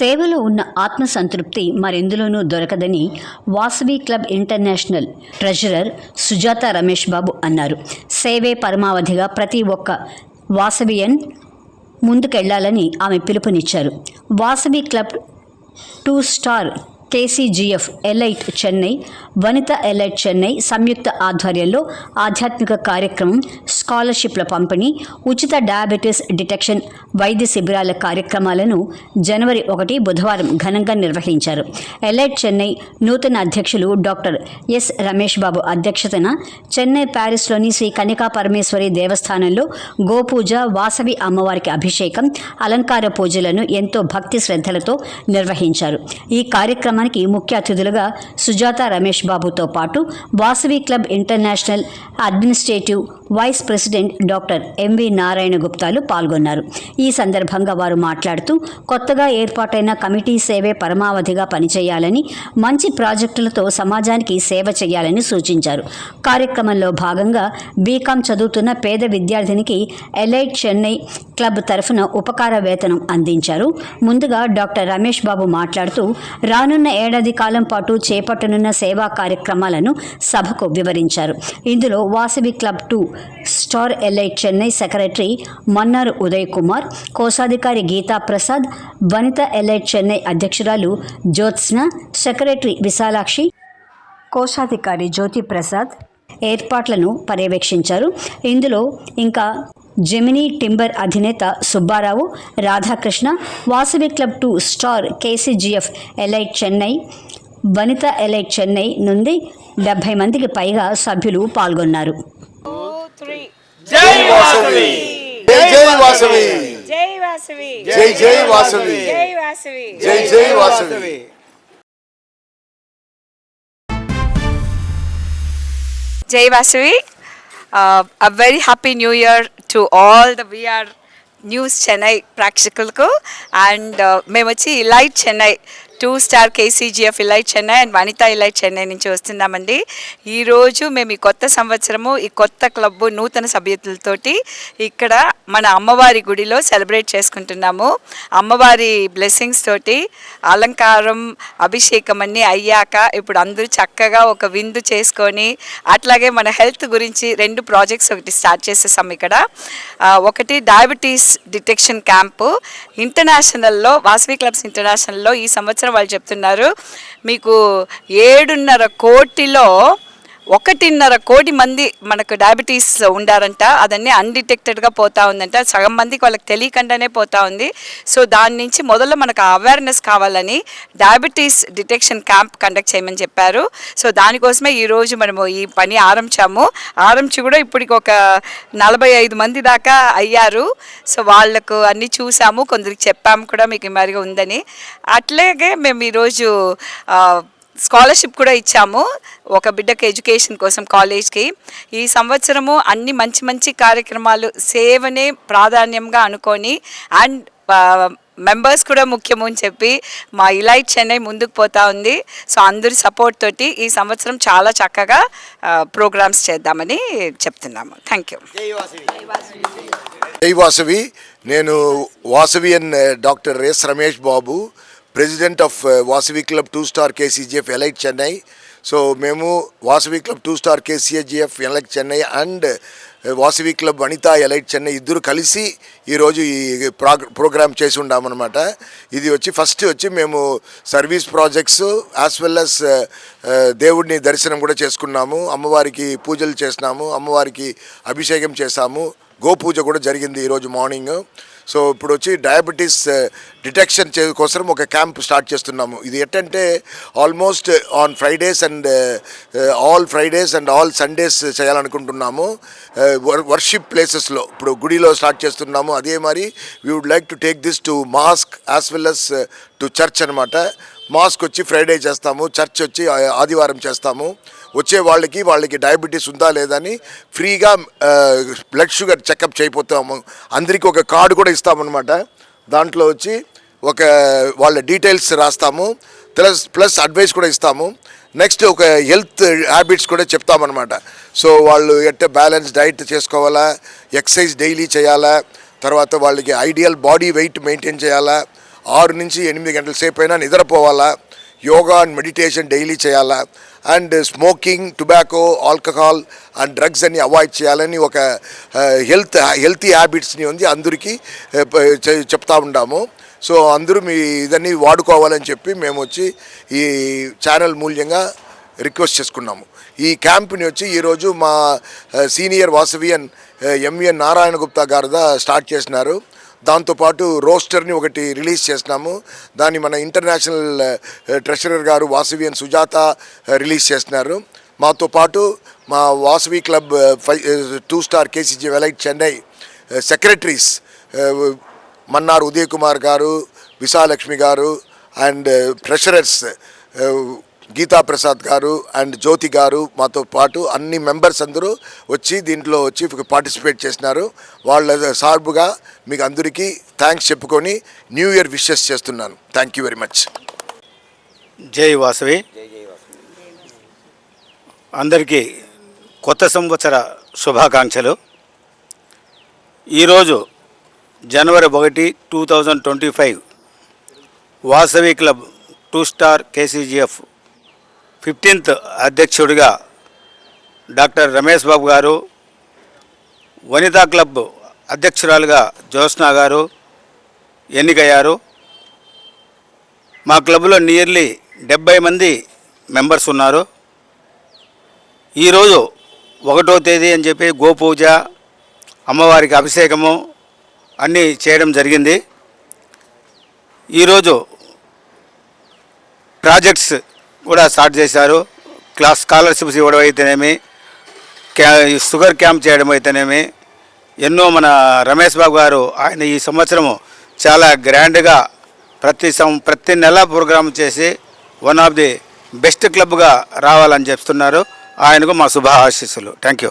సేవలో ఉన్న ఆత్మసంతృప్తి మరెందులోనూ దొరకదని Vasavi club international treasurer Sujatha Ramesh Babu అన్నారు. సేవే పరమావధిగా ప్రతి ఒక్క వాసవియన్ ముందుకెళ్ళాలని ఆమె పిలుపునిచ్చారు. Vasavi club two star KCGF elite Chennai Vanitha elite Chennai సంయుక్త ఆధ్వర్యంలో ఆధ్యాత్మిక కార్యక్రమం స్కాలర్షిప్ల పంపిణీ ఉచిత డయాబెటీస్ డిటెక్షన్ వైద్య శిబిరాల కార్యక్రమాలను జనవరి ఒకటి బుధవారం ఘనంగా నిర్వహించారు. ఎలైట్ చెన్నై నూతన అధ్యక్షులు డాక్టర్ ఎస్ రమేష్ బాబు అధ్యక్షతన చెన్నై ప్యారిస్లోని శ్రీ కనికా పరమేశ్వరి దేవస్థానంలో గోపూజ వాసవి అమ్మవారికి అభిషేకం అలంకార పూజలను ఎంతో భక్తి శ్రద్ధలతో నిర్వహించారు. ఈ కార్యక్రమానికి ముఖ్య అతిథులుగా సుజాత రమేష్ బాబుతో పాటు Vasavi club international administrative vice president doctor MV Narayana గుప్తాలు పాల్గొన్నారు. ఈ సందర్భంగా వారు మాట్లాడుతూ కొత్తగా ఏర్పాటైన కమిటీ సేవే పరమావధిగా పనిచేయాలని మంచి ప్రాజెక్టులతో సమాజానికి సేవ చేయాలని సూచించారు. కార్యక్రమంలో భాగంగా బీకాం చదువుతున్న పేద విద్యార్థినికి ఎలైట్ చెన్నై క్లబ్ తరఫున ఉపకార వేతనం అందించారు. ముందుగా డాక్టర్ రమేష్ బాబు మాట్లాడుతూ రానున్న ఏడాది కాలం పాటు చేపట్టనున్న సేవా కార్యక్రమాలను సభకు వివరించారు. ఇందులో Vasavi club two star elite Chennai secretary Mannar Uday Kumar కోశాధికారి గీతా ప్రసాద్ వనిత ఎల్ఐ చెన్నై అధ్యక్షురాలు జ్యోత్స్న సెక్రటరీ విశాలాక్షి కోశాధికారి జ్యోతి ప్రసాద్ ఏర్పాట్లను పర్యవేక్షించారు ఇందులో ఇంకా జెమినీ టింబర్ అధినేత Subbarao Radhakrishna Vasavi club two star KCGF elite Chennai Vanitha elite Chennai నుండి డెబ్భై మందికి పైగా సభ్యులు పాల్గొన్నారు. జై వాసవి. జై జై వాసవి. జై వాసవి. జై జై వాసవి. జై వాసవి. జై జై వాసవి. జై Vasavi. A very happy new year to all the VR news Chennai ప్రేక్షకులకు అండ్ మేము వచ్చి elite Chennai two star KCGF elite Chennai and Vanitha elite Chennai నుంచి వస్తున్నామండి. ఈరోజు మేము ఈ కొత్త సంవత్సరము ఈ కొత్త క్లబ్బు నూతన సభ్యులతోటి ఇక్కడ మన అమ్మవారి గుడిలో సెలబ్రేట్ చేసుకుంటున్నాము. అమ్మవారి బ్లెస్సింగ్స్ తోటి అలంకారం అభిషేకం అన్నీ అయ్యాక ఇప్పుడు అందరూ చక్కగా ఒక విందు చేసుకొని అట్లాగే మన హెల్త్ గురించి రెండు ప్రాజెక్ట్స్ ఒకటి స్టార్ట్ చేసేసాం ఇక్కడ. ఒకటి డయాబెటీస్ డిటెక్షన్ క్యాంపు. ఇంటర్నేషనల్లో వాసవి క్లబ్స్ ఇంటర్నేషనల్లో ఈ సంవత్సరం వాళ్ళు చెప్తున్నారు. మీకు ఏడున్నర కోటిలో ఒకటిన్నర కోటి మంది మనకు డయాబెటీస్ ఉండారంట అదన్నీ అన్డిటెక్టెడ్గా పోతా ఉందంట. సగం మందికి వాళ్ళకి తెలియకుండానే పోతా ఉంది. సో దాని నుంచి మొదలు మనకు అవేర్నెస్ కావాలని డయాబెటీస్ డిటెక్షన్ క్యాంప్ కండక్ట్ చేయమని చెప్పారు. సో దానికోసమే ఈరోజు మనము ఈ పని ఆరంభించాము. ఆరంభించి కూడా ఇప్పటికి ఒక నలభై ఐదు మంది దాకా అయ్యారు. సో వాళ్ళకు అన్నీ చూసాము కొందరికి చెప్పాము కూడా మీకు మరిగా ఉందని. అట్లాగే మేము ఈరోజు స్కాలర్షిప్ కూడా ఇచ్చాము. ఒక బిడ్డకి ఎడ్యుకేషన్ కోసం కాలేజ్కి. ఈ సంవత్సరము అన్ని మంచి మంచి కార్యక్రమాలు సేవనే ప్రాధాన్యంగా అనుకొని అండ్ మెంబర్స్ కూడా ముఖ్యము అని చెప్పి మా ఇలైట్ చెన్నై ముందుకు పోతా ఉంది. సో అందరి సపోర్ట్ తోటి ఈ సంవత్సరం చాలా చక్కగా ప్రోగ్రామ్స్ చేద్దామని చెప్తున్నాము. Thank you Jai Vasavi. నేను Vasavian doctor S Ramesh Babu. President of Vasavi club two star KCGF elite Chennai. So మేము Vasavi club two star KCGF elite Chennai and Vasavi club Vanitha elite Chennai ఇద్దరు కలిసి ఈరోజు ఈ ప్రోగ్ programme చేసి ఉన్నామన్నమాట ఇది వచ్చి first వచ్చి మేము service projects as well as దేవుడిని దర్శనం కూడా చేసుకున్నాము. అమ్మవారికి పూజలు చేసినాము. అమ్మవారికి అభిషేకం చేశాము. గోపూజ కూడా జరిగింది ఈరోజు మార్నింగ్. సో ఇప్పుడు వచ్చి డయాబెటీస్ డిటెక్షన్ చే కోసం ఒక క్యాంప్ స్టార్ట్ చేస్తున్నాము. ఇది ఎట్టంటే almost on Fridays and all Fridays and all Sundays చేయాలనుకుంటున్నాము. వర్షిప్ ప్లేసెస్లో ఇప్పుడు గుడిలో స్టార్ట్ చేస్తున్నాము. అదే మరి we would like to take this to mosque as well as to church అనమాట మాస్క్ వచ్చి ఫ్రైడే చేస్తాము చర్చ్ వచ్చి ఆదివారం చేస్తాము. వచ్చే వాళ్ళకి వాళ్ళకి డయాబెటీస్ ఉందా లేదా అని ఫ్రీగా బ్లడ్ షుగర్ చెకప్ చేయపోతాము. అందరికీ ఒక కార్డు కూడా ఇస్తామన్నమాట. దాంట్లో వచ్చి ఒక వాళ్ళ డీటెయిల్స్ రాస్తాము. ప్లస్ ప్లస్ అడ్వైస్ కూడా ఇస్తాము. నెక్స్ట్ ఒక హెల్త్ హ్యాబిట్స్ కూడా చెప్తామన్నమాట. సో వాళ్ళు ఎట్ట బ్యాలెన్స్ డైట్ చేసుకోవాలా ఎక్సర్సైజ్ డైలీ చేయాలా తర్వాత వాళ్ళకి ఐడియల్ బాడీ వెయిట్ మెయింటైన్ చేయాలా ఆరు నుంచి ఎనిమిది గంటల సేపు అయినా నిద్రపోవాలా? యోగా అండ్ మెడిటేషన్ డైలీ చేయాలా? And smoking tobacco alcohol and drugs అన్ని అవాయిడ్ చేయాలని ఒక హెల్త్ హెల్తీ హ్యాబిట్స్ని ఉంది. అందరికీ చె- చెప్తా ఉండాము. సో అందరూ మీ ఇదన్నీ వాడుకోవాలని చెప్పి మేము వచ్చి ఈ ఛానల్ మూల్యంగా రిక్వెస్ట్ చేసుకున్నాము. ఈ క్యాంప్ని వచ్చి ఈరోజు మా senior Vasavian MVN Narayana Gupta garu start చేసినారు. దాంతోపాటు రోస్టర్ని ఒకటి రిలీజ్ చేసినాము. దాన్ని మన ఇంటర్నేషనల్ ట్రెషరర్ గారు వాసవియన్ సుజాత రిలీజ్ చేసినారు. మాతో పాటు మా Vasavi club five two star KCG elite Chennai secretaries Mannar Uday Kumar గారు విశాలక్ష్మి గారు అండ్ ట్రెషరర్స్ గీతా ప్రసాద్ గారు అండ్ జ్యోతి గారు మాతో పాటు అన్ని మెంబర్స్ అందరూ వచ్చి దీంట్లో వచ్చి పార్టిసిపేట్ చేసినారు. వాళ్ళ సార్బుగా మీకు అందరికీ థ్యాంక్స్ చెప్పుకొని న్యూ ఇయర్ విషెస్ చేస్తున్నాను. Thank you very much. జై వాసవి. అందరికీ కొత్త సంవత్సర శుభాకాంక్షలు. ఈరోజు జనవరి ఒకటి two thousand twenty five Vasavi club two star KCGF fifteenth అధ్యక్షుడిగా డాక్టర్ రమేష్ బాబు గారు వనితా క్లబ్ అధ్యక్షురాలుగా జ్యోత్స్నా గారు ఎన్నికయ్యారు. మా క్లబ్లో నియర్లీ డెబ్బై మంది మెంబర్స్ ఉన్నారు. ఈరోజు ఒకటో తేదీ అని చెప్పి గోపూజ అమ్మవారికి అభిషేకము అన్నీ చేయడం జరిగింది. ఈరోజు ప్రాజెక్ట్స్ కూడా స్టార్ట్ చేశారు. క్లాస్ స్కాలర్షిప్స్ ఇవ్వడం అయితేనేమి క్యా షుగర్ క్యాంప్ చేయడం అయితేనేమి ఎన్నో మన రమేష్ బాబు గారు ఆయన ఈ సంవత్సరము చాలా గ్రాండ్గా ప్రతి సం ప్రతి నెల ప్రోగ్రామ్ చేసి వన్ ఆఫ్ ది బెస్ట్ క్లబ్గా రావాలని చెప్తున్నారు. ఆయనకు మా శుభాశీస్సులు. Thank you